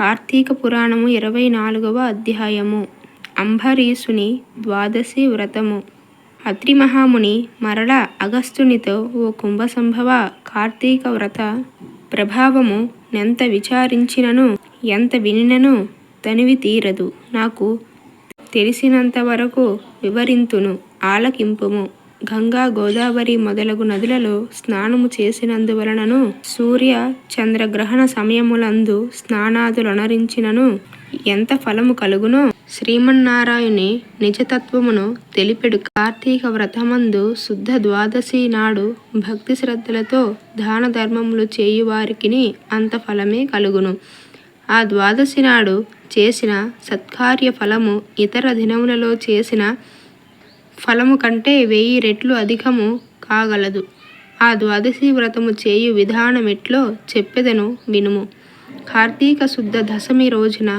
కార్తీక పురాణము ఇరవై నాలుగవ అధ్యాయము. అంబరీషుని ద్వాదశి వ్రతము. అత్రి మహాముని మరల అగస్త్యునితో ఓ కుంభసంభవ కార్తీక వ్రత ప్రభావము నెంత విచారించినను ఎంత వినినను తనివి తీరదు. నాకు తెలిసినంత వరకు వివరింతును ఆలకింపుము. గంగా గోదావరి మొదలగు నదులలో స్నానము చేసినందువలనను సూర్య చంద్రగ్రహణ సమయములందు స్నానాదులొనరించినను ఎంత ఫలము కలుగునో శ్రీమన్నారాయణి నిజతత్వమును తెలిపెడు. కార్తీక వ్రతమందు శుద్ధ ద్వాదశి నాడు భక్తి శ్రద్ధలతో దాన ధర్మములు చేయువారికిని అంత ఫలమే కలుగును. ఆ ద్వాదశి నాడు చేసిన సత్కార్య ఫలము ఇతర దినములలో చేసిన ఫలము కంటే వెయ్యి రెట్లు అధికము కాగలదు. ఆ ద్వాదశి వ్రతము చేయు విధానమెట్లో చెప్పెదను వినుము. కార్తీక శుద్ధ దశమి రోజున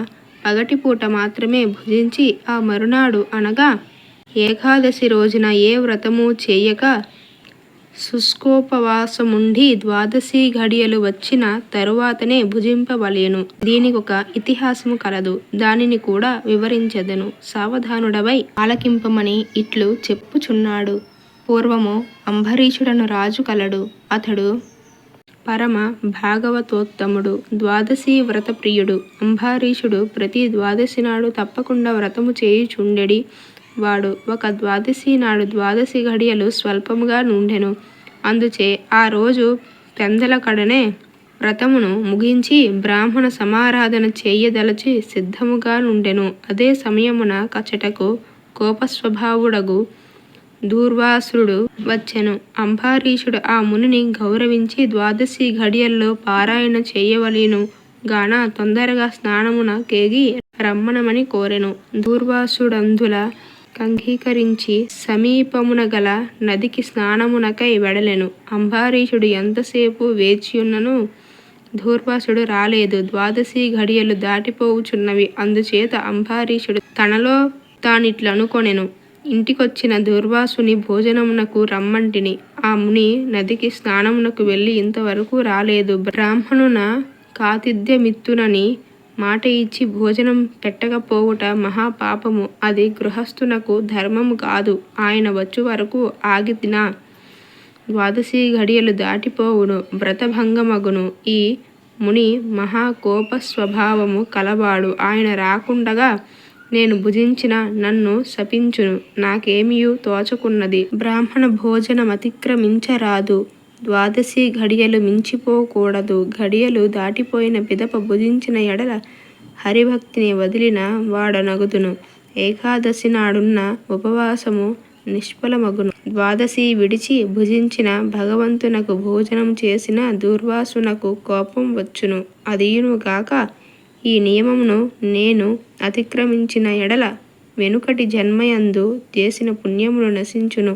పగటిపూట మాత్రమే భుజించి ఆ మరునాడు అనగా ఏకాదశి రోజున ఏ వ్రతము చేయక శుష్కోపవాసముండి ద్వాదశి ఘడియలు వచ్చిన తరువాతనే భుజింపవలెను. దీనికి ఒక ఇతిహాసము కలదు. దానిని కూడా వివరించెదను. సావధానుడవై ఆలకింపమని ఇట్లు చెప్పుచున్నాడు. పూర్వము అంబరీషుడను రాజు కలడు. అతడు పరమ భాగవతోత్తముడు ద్వాదశి వ్రత ప్రియుడు అంబరీషుడు ప్రతి ద్వాదశి నాడు తప్పకుండా వ్రతము చేయుచుండెడి. వాడు ఒక ద్వాదశి నాడు ద్వాదశి ఘడియలు స్వల్పముగా నుండెను. అందుచే ఆ రోజు పెందల కడనే వ్రతమును ముగించి బ్రాహ్మణ సమారాధన చేయదలచి సిద్ధముగా నుండెను. అదే సమయమున కచటకు కోపస్వభావుడగు దూర్వాసుడు వచ్చెను. అంబారీషుడు ఆ మునిని గౌరవించి ద్వాదశి ఘడియల్లో పారాయణ చేయవలేను గాన తొందరగా స్నానమున కేగి రమ్మనమని కోరెను. దూర్వాసుడందుల కంఘీకరించి సమీపమున గల నదికి స్నానమునకై వెడలెను. అంబరీషుడు ఎంతసేపు వేచియున్నను? దూర్వాసుడు రాలేదు. ద్వాదశి ఘడియలు దాటిపోవుచున్నవి. అందుచేత అంబరీషుడు తనలో తానిట్లనుకొనెను. ఇంటికొచ్చిన దూర్వాసుని భోజనమునకు రమ్మంటిని. ఆ ముని నదికి స్నానమునకు వెళ్ళి ఇంతవరకు రాలేదు. బ్రాహ్మణున కాతిథ్యమిత్తునని మాట ఇచ్చి భోజనం పెట్టకపోవుట మహాపాపము. అది గృహస్థునకు ధర్మము కాదు. ఆయన వచ్చు వరకు ఆగితిన ద్వాదశి ఘడియలు దాటిపోవును. వ్రతభంగమగును. ఈ ముని మహాకోప స్వభావము కలవాడు. ఆయన రాకుండగా నేను భుజించిన నన్ను శపించును. నాకేమియు తోచకున్నది. బ్రాహ్మణ భోజనమతిక్రమించరాదు ద్వాదశి ఘడియలు మించిపోకూడదు. ఘడియలు దాటిపోయిన పిదప భుజించిన ఎడల హరిభక్తిని వదిలిన వాడనగుదును. ఏకాదశి నాడున్న ఉపవాసము నిష్ఫలమగును. ద్వాదశి విడిచి భుజించిన భగవంతునకు భోజనం చేసిన దుర్వాసునకు కోపం వచ్చును. అదియును గాక ఈ నియమమును నేను అతిక్రమించిన ఎడల వెనుకటి జన్మయందు చేసిన పుణ్యములు నశించును.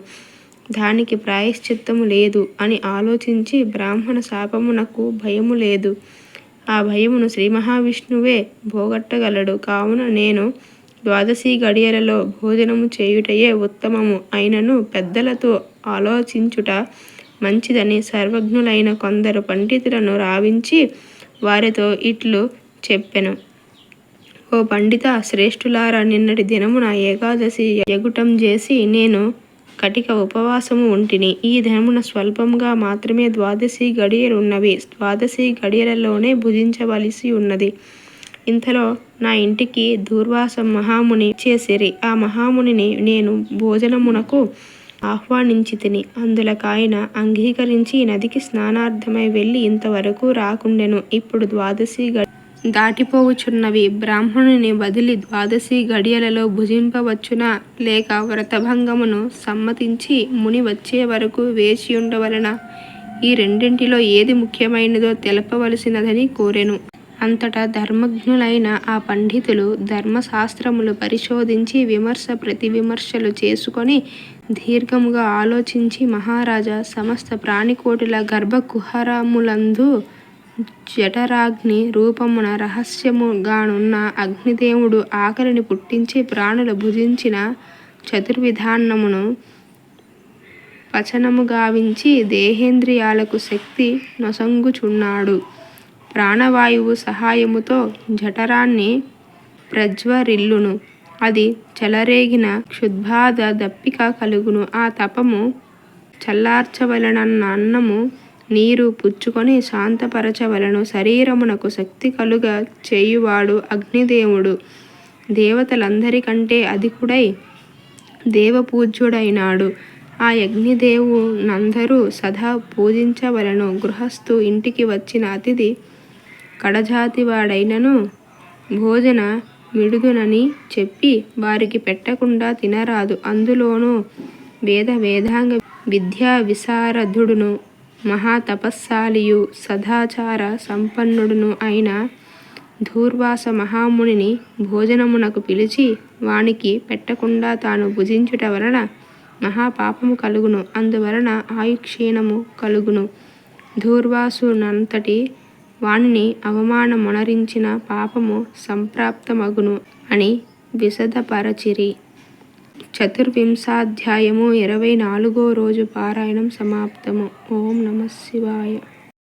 దానికి ప్రాయశ్చిత్తము లేదు అని ఆలోచించి బ్రాహ్మణ శాపమునకు భయము లేదు. ఆ భయమును శ్రీ మహావిష్ణువే పోగొట్టగలడు కావున నేను ద్వాదశి గడియలలో భోజనము చేయుటయే ఉత్తమము అయినను పెద్దలతో ఆలోచించుట మంచిదని సర్వజ్ఞులైన కొందరు పండితులను రావించి వారితో ఇట్లు చెప్పెను. ఓ పండిత శ్రేష్ఠులారా నిన్నటి దినమున ఏకాదశి ఎగుటం చేసి నేను కటిక ఉపవాసము ఉంటిని. ఈ దినమున స్వల్పంగా మాత్రమే ద్వాదశి గడియలున్నవి. ద్వాదశి గడియలలోనే భుజించవలసి ఉన్నది. ఇంతలో నా ఇంటికి దూర్వాసం మహాముని చేసిరి. ఆ మహామునిని నేను భోజనమునకు ఆహ్వానించి తిని అందులకాయన అంగీకరించి నదికి స్నానార్థమై వెళ్ళి ఇంతవరకు రాకుండెను. ఇప్పుడు ద్వాదశి గడి దాటిపోవుచున్నవి. బ్రాహ్మణుని వదిలి ద్వాదశి గడియలలో భుజింపవచ్చునా? లేక వ్రతభంగమును సమ్మతించి ముని వచ్చే వరకు వేచి ఉండవలన ఈ రెండింటిలో ఏది ముఖ్యమైనదో తెలపవలసినదని కోరెను. అంతటా ధర్మజ్ఞులైన ఆ పండితులు ధర్మశాస్త్రములు పరిశోధించి విమర్శ ప్రతి విమర్శలు చేసుకొని దీర్ఘముగా ఆలోచించి మహారాజా సమస్త ప్రాణికోటుల గర్భకుహరములందు జఠరాగ్ని రూపమున రహస్యముగానున్న అగ్నిదేవుడు ఆకలిని పుట్టించి ప్రాణులు భుజించిన చతుర్విధాన్నమును పచనముగావించి దేహేంద్రియాలకు శక్తి నొసంగుచున్నాడు. ప్రాణవాయువు సహాయముతో జఠరాన్ని ప్రజ్వరిల్లును. అది చెలరేగిన క్షుద్బాధ దప్పిక కలుగును. ఆ తపము చల్లార్చవలనన్న అన్నము నీరు పుచ్చుకొని శాంతపరచవలను. శరీరమునకు శక్తి కలుగ చేయువాడు అగ్నిదేవుడు. దేవతలందరికంటే అధికుడై దేవపూజ్యుడైనాడు. ఆ యజ్ఞదేవునందరూ సదా పూజించవలను. గృహస్థు ఇంటికి వచ్చిన అతిథి కడజాతివాడైనను భోజన మిడుదునని చెప్పి వారికి పెట్టకుండా తినరాదు. అందులోనూ వేద వేదాంగ విద్యా విశారధుడును మహాతపస్శాలియు సదాచార సంపన్నుడును అయిన ధూర్వాస మహామునిని భోజనమునకు పిలిచి వానికి పెట్టకుండా తాను భుజించుట వలన మహాపాపము కలుగును. అందువలన ఆయుక్షీణము కలుగును. ధూర్వాసునంతటి వానిని అవమానమునరించిన పాపము సంప్రాప్తమగును అని విశదపరచిరి. చతుర్వింశాధ్యాయము ఇరవై నాలుగో రోజు పారాయణం సమాప్తము. ఓం నమ శివాయ.